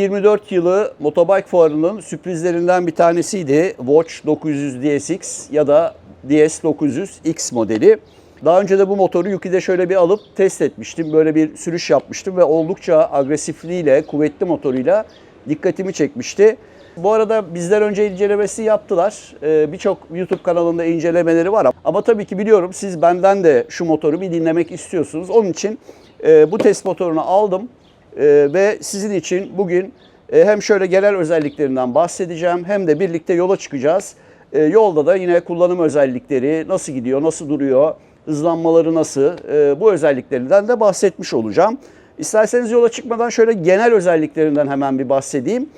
2024 yılı Motobike Fuarı'nın sürprizlerinden bir tanesiydi. Watch 900 DSX ya da DS 900X modeli. Daha önce de bu motoru Yuki'de şöyle bir alıp test etmiştim. Böyle bir sürüş yapmıştım ve oldukça agresifliğiyle, kuvvetli motoruyla dikkatimi çekmişti. Bu arada bizler önce incelemesi yaptılar. Ee, Birçok YouTube kanalında incelemeleri var. Ama tabii ki biliyorum siz benden de şu motoru bir dinlemek istiyorsunuz. Onun için e, bu test motorunu aldım. Ee, ve sizin için bugün e, hem şöyle genel özelliklerinden bahsedeceğim hem de birlikte yola çıkacağız. Ee, yolda da yine kullanım özellikleri nasıl gidiyor, nasıl duruyor, hızlanmaları nasıl e, bu özelliklerinden de bahsetmiş olacağım. İsterseniz yola çıkmadan şöyle genel özelliklerinden hemen bir bahsedeyim.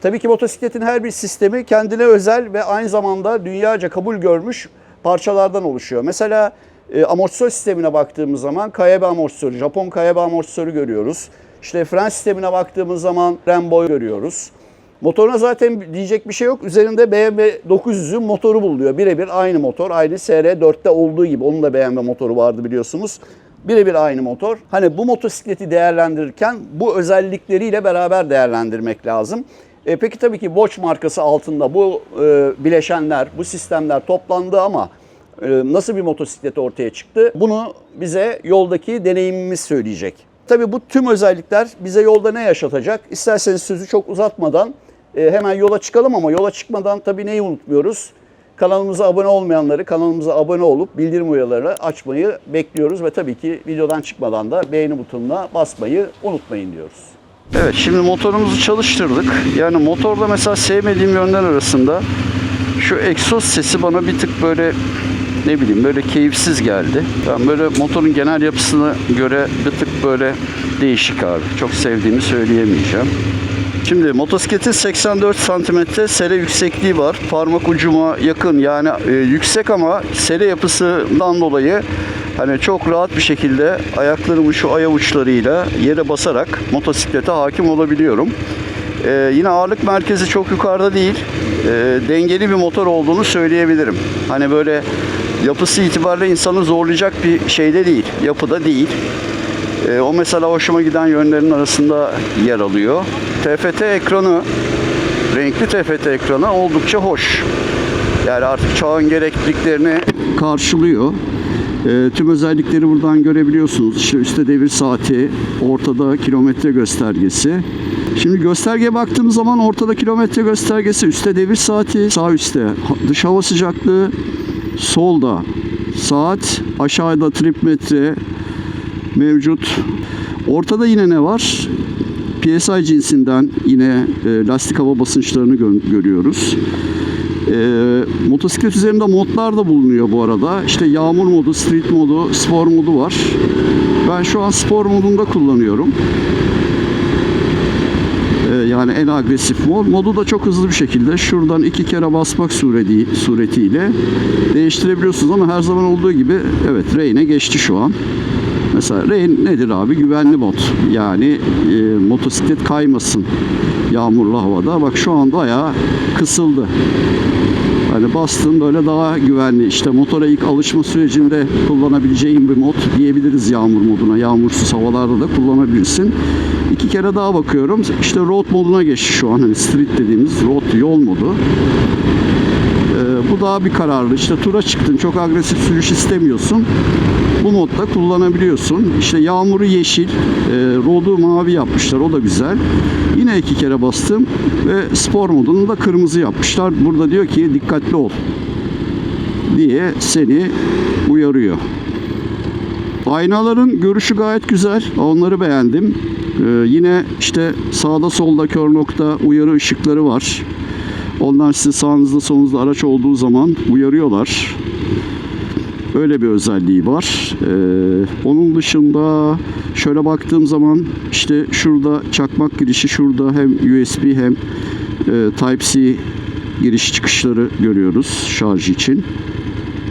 Tabii ki motosikletin her bir sistemi kendine özel ve aynı zamanda dünyaca kabul görmüş parçalardan oluşuyor. Mesela e, amortisör sistemine baktığımız zaman Kayabe amortisörü, Japon Kayabe amortisörü görüyoruz. İşte fren sistemine baktığımız zaman Brembo görüyoruz. Motoruna zaten diyecek bir şey yok. Üzerinde BMW 900'ün motoru bulunuyor. Birebir aynı motor. Aynı SR4'te olduğu gibi. Onun da BMW motoru vardı biliyorsunuz. Birebir aynı motor. Hani bu motosikleti değerlendirirken bu özellikleriyle beraber değerlendirmek lazım. E, peki tabii ki Bosch markası altında bu e, bileşenler, bu sistemler toplandı ama e, nasıl bir motosiklet ortaya çıktı? Bunu bize yoldaki deneyimimiz söyleyecek. Tabii bu tüm özellikler bize yolda ne yaşatacak? İsterseniz sözü çok uzatmadan e, hemen yola çıkalım ama yola çıkmadan tabii neyi unutmuyoruz? Kanalımıza abone olmayanları kanalımıza abone olup bildirim uyarılarını açmayı bekliyoruz ve tabii ki videodan çıkmadan da beğeni butonuna basmayı unutmayın diyoruz. Evet şimdi motorumuzu çalıştırdık. Yani motorda mesela sevmediğim yönler arasında şu egzoz sesi bana bir tık böyle ne bileyim böyle keyifsiz geldi. Ben böyle motorun genel yapısına göre bir tık böyle değişik abi. Çok sevdiğimi söyleyemeyeceğim. Şimdi motosikletin 84 santimetre sele yüksekliği var. Parmak ucuma yakın yani e, yüksek ama sele yapısından dolayı hani çok rahat bir şekilde ayaklarımın şu aya uçlarıyla yere basarak motosiklete hakim olabiliyorum. E, yine ağırlık merkezi çok yukarıda değil. E, dengeli bir motor olduğunu söyleyebilirim. Hani böyle yapısı itibariyle insanı zorlayacak bir şeyde değil. Yapıda değil. E, o mesela hoşuma giden yönlerin arasında yer alıyor. TFT ekranı, renkli TFT ekranı oldukça hoş. Yani artık çağın gerekliliklerini karşılıyor. E, tüm özellikleri buradan görebiliyorsunuz. İşte üstte devir saati, ortada kilometre göstergesi. Şimdi göstergeye baktığımız zaman ortada kilometre göstergesi, üstte devir saati, sağ üstte dış hava sıcaklığı, solda saat, aşağıda trip metre, mevcut. Ortada yine ne var? PSI cinsinden yine e, lastik hava basınçlarını gö- görüyoruz. E, motosiklet üzerinde modlar da bulunuyor bu arada. İşte yağmur modu, street modu, spor modu var. Ben şu an spor modunda kullanıyorum. E, yani en agresif mod. Modu da çok hızlı bir şekilde şuradan iki kere basmak sureti, suretiyle değiştirebiliyorsunuz ama her zaman olduğu gibi evet Ray'ne geçti şu an. Mesela Rain nedir abi? Güvenli mod. Yani e, motosiklet kaymasın yağmurlu havada. Bak şu anda ayağı kısıldı. Hani bastın böyle daha güvenli. İşte motora ilk alışma sürecinde kullanabileceğin bir mod diyebiliriz yağmur moduna. Yağmursuz havalarda da kullanabilirsin. İki kere daha bakıyorum. İşte road moduna geçti şu an. Hani street dediğimiz road yol modu. Bu daha bir kararlı. İşte tura çıktın, çok agresif sürüş istemiyorsun. Bu modda kullanabiliyorsun. İşte yağmuru yeşil, e, rodu mavi yapmışlar. O da güzel. Yine iki kere bastım ve spor modunu da kırmızı yapmışlar. Burada diyor ki dikkatli ol diye seni uyarıyor. Aynaların görüşü gayet güzel. Onları beğendim. Ee, yine işte sağda solda kör nokta uyarı ışıkları var. Onlar sizi sağınızda solunuzda araç olduğu zaman uyarıyorlar. Öyle bir özelliği var. Ee, onun dışında şöyle baktığım zaman işte şurada çakmak girişi şurada hem USB hem e, Type-C giriş çıkışları görüyoruz şarj için.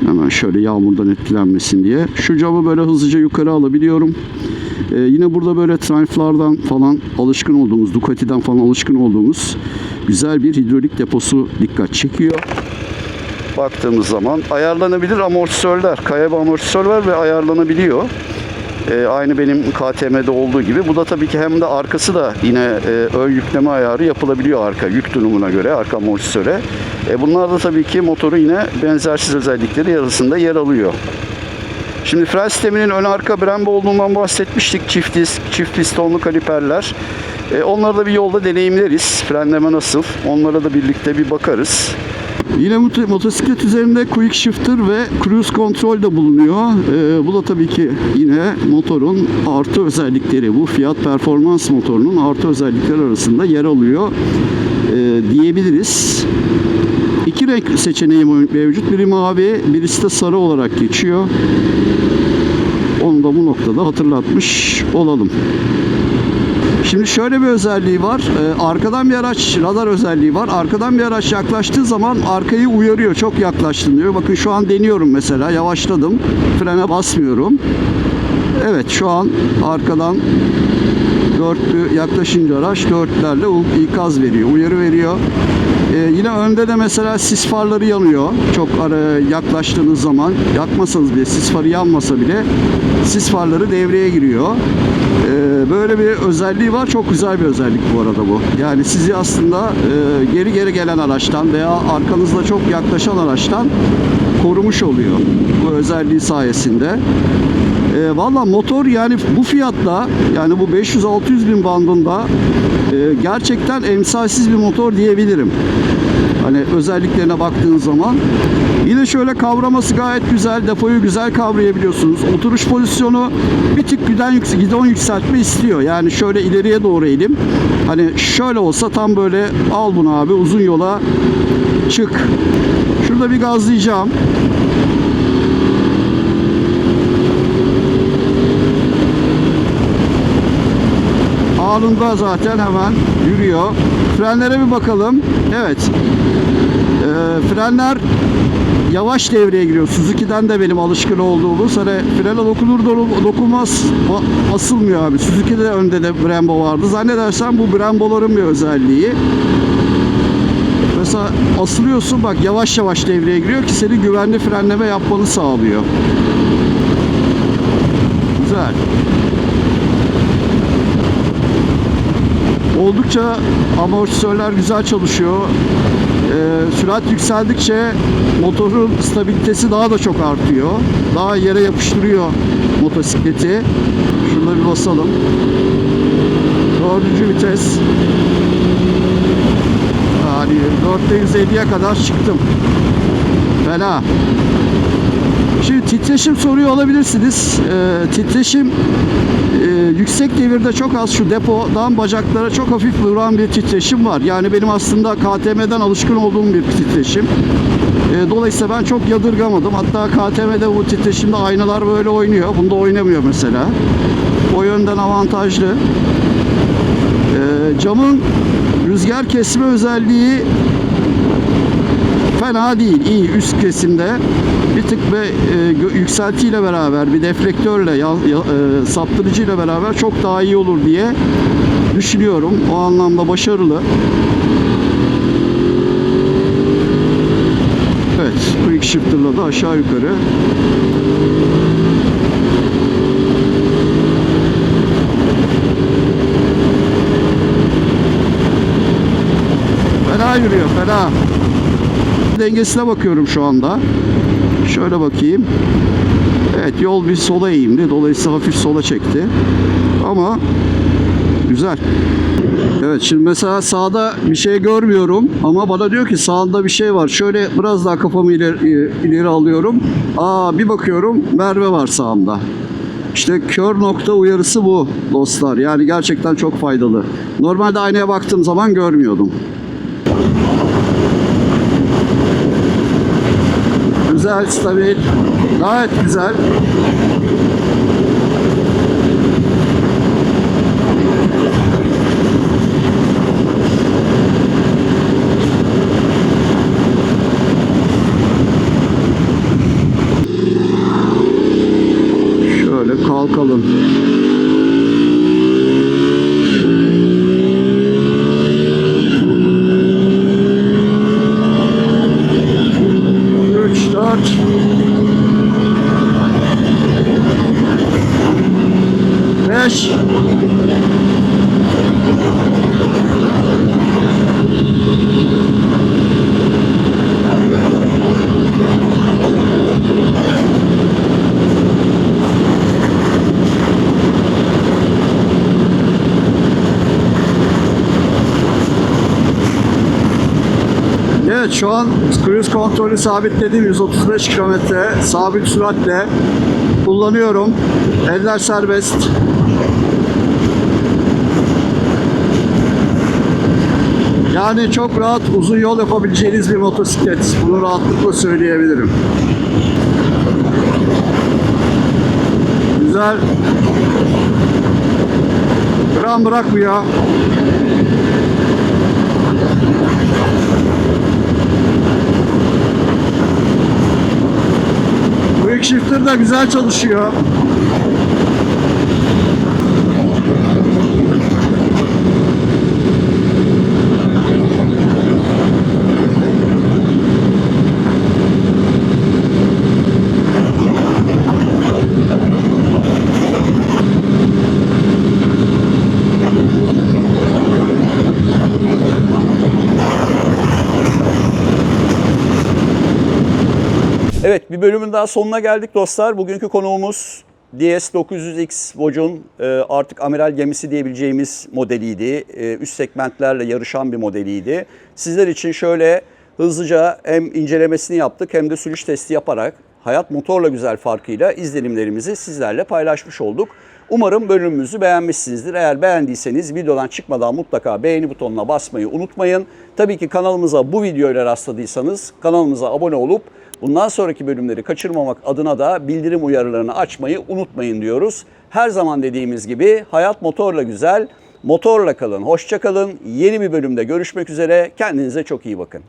Hemen şöyle yağmurdan etkilenmesin diye. Şu camı böyle hızlıca yukarı alabiliyorum. Ee, yine burada böyle Triumph'lardan falan alışkın olduğumuz, Ducati'den falan alışkın olduğumuz güzel bir hidrolik deposu dikkat çekiyor. Baktığımız zaman ayarlanabilir amortisörler, kayaba amortisör var ve ayarlanabiliyor. E, aynı benim KTM'de olduğu gibi. Bu da tabii ki hem de arkası da yine e, ön yükleme ayarı yapılabiliyor arka yük durumuna göre, arka amortisöre. E, bunlar da tabii ki motoru yine benzersiz özellikleri arasında yer alıyor. Şimdi fren sisteminin ön arka Brembo olduğundan bahsetmiştik. Çift disk, çift pistonlu kaliperler. E, onları da bir yolda deneyimleriz. Frenleme nasıl? Onlara da birlikte bir bakarız. Yine mot- motosiklet üzerinde quick shifter ve cruise control de bulunuyor. E, bu da tabii ki yine motorun artı özellikleri. Bu Fiat Performans motorunun artı özellikleri arasında yer alıyor e, diyebiliriz. İki renk seçeneği mevcut. Biri mavi, birisi de sarı olarak geçiyor. Onu da bu noktada hatırlatmış olalım. Şimdi şöyle bir özelliği var. Ee, arkadan bir araç, radar özelliği var. Arkadan bir araç yaklaştığı zaman arkayı uyarıyor. Çok yaklaştın diyor. Bakın şu an deniyorum mesela. Yavaşladım. Frene basmıyorum. Evet şu an arkadan dörtlü yaklaşınca araç dörtlerle ikaz veriyor, uyarı veriyor. Ee, yine önde de mesela sis farları yanıyor. Çok ara yaklaştığınız zaman yakmasanız bile sis farı yanmasa bile sis farları devreye giriyor. Ee, böyle bir özelliği var. Çok güzel bir özellik bu arada bu. Yani sizi aslında e, geri geri gelen araçtan veya arkanızda çok yaklaşan araçtan korumuş oluyor bu özelliği sayesinde. E, Valla motor yani bu fiyatla yani bu 500-600 bin bandında e, gerçekten emsalsiz bir motor diyebilirim. Hani özelliklerine baktığın zaman. Yine şöyle kavraması gayet güzel. Depoyu güzel kavrayabiliyorsunuz. Oturuş pozisyonu bir tık giden yüks- gidon yükseltme istiyor. Yani şöyle ileriye doğru eğilim. Hani şöyle olsa tam böyle al bunu abi uzun yola çık. Şurada bir gazlayacağım. Anında zaten hemen yürüyor. Frenlere bir bakalım. Evet. Ee, frenler yavaş devreye giriyor. Suzuki'den de benim alışkın olduğumuz. Hani frene dokunur do- dokunmaz basılmıyor abi. Suzuki'de önde de Brembo vardı. Zannedersem bu Brembo'ların bir özelliği. Mesela asılıyorsun bak yavaş yavaş devreye giriyor ki seni güvenli frenleme yapmanı sağlıyor. Güzel. Oldukça amortisörler güzel çalışıyor. Ee, sürat yükseldikçe motorun stabilitesi daha da çok artıyor. Daha yere yapıştırıyor motosikleti. Şuna bir basalım. Dördüncü vites. Yani 4'te 150'ye kadar çıktım. Fena. Şimdi titreşim soruyor olabilirsiniz. Ee, titreşim e, yüksek devirde çok az şu depodan bacaklara çok hafif vuran bir titreşim var. Yani benim aslında KTM'den alışkın olduğum bir titreşim. E, dolayısıyla ben çok yadırgamadım. Hatta KTM'de bu titreşimde aynalar böyle oynuyor. Bunda oynamıyor mesela. O yönden avantajlı. E, camın rüzgar kesme özelliği fena değil. iyi üst kesimde. Bir tık ve e, yükseltiyle beraber bir deflektörle ya, ya, e, saptırıcıyla beraber çok daha iyi olur diye düşünüyorum. O anlamda başarılı. Evet, quick shifter'la da aşağı yukarı Fena yürüyor, fena. Dengesine bakıyorum şu anda. Şöyle bakayım. Evet yol bir sola eğimli. Dolayısıyla hafif sola çekti. Ama güzel. Evet şimdi mesela sağda bir şey görmüyorum ama bana diyor ki sağında bir şey var. Şöyle biraz daha kafamı ileri, ileri alıyorum. Aa bir bakıyorum Merve var sağımda. İşte kör nokta uyarısı bu dostlar. Yani gerçekten çok faydalı. Normalde aynaya baktığım zaman görmüyordum. Güzel, stabil. Gayet güzel. Şöyle kalkalım. Üç, dört. 135 Evet şu an cruise kontrolü sabitledim 135 km sabit süratle kullanıyorum. Eller serbest. Yani çok rahat uzun yol yapabileceğiniz bir motosiklet. Bunu rahatlıkla söyleyebilirim. Güzel. Gram bırakmıyor. Quick shifter da güzel çalışıyor. Evet bir bölümün daha sonuna geldik dostlar. Bugünkü konuğumuz DS900X Vogue'un e, artık amiral gemisi diyebileceğimiz modeliydi. E, Üst segmentlerle yarışan bir modeliydi. Sizler için şöyle hızlıca hem incelemesini yaptık hem de sürüş testi yaparak hayat motorla güzel farkıyla izlenimlerimizi sizlerle paylaşmış olduk. Umarım bölümümüzü beğenmişsinizdir. Eğer beğendiyseniz videodan çıkmadan mutlaka beğeni butonuna basmayı unutmayın. Tabii ki kanalımıza bu videoyla rastladıysanız kanalımıza abone olup Bundan sonraki bölümleri kaçırmamak adına da bildirim uyarılarını açmayı unutmayın diyoruz. Her zaman dediğimiz gibi hayat motorla güzel, motorla kalın, hoşça kalın. Yeni bir bölümde görüşmek üzere. Kendinize çok iyi bakın.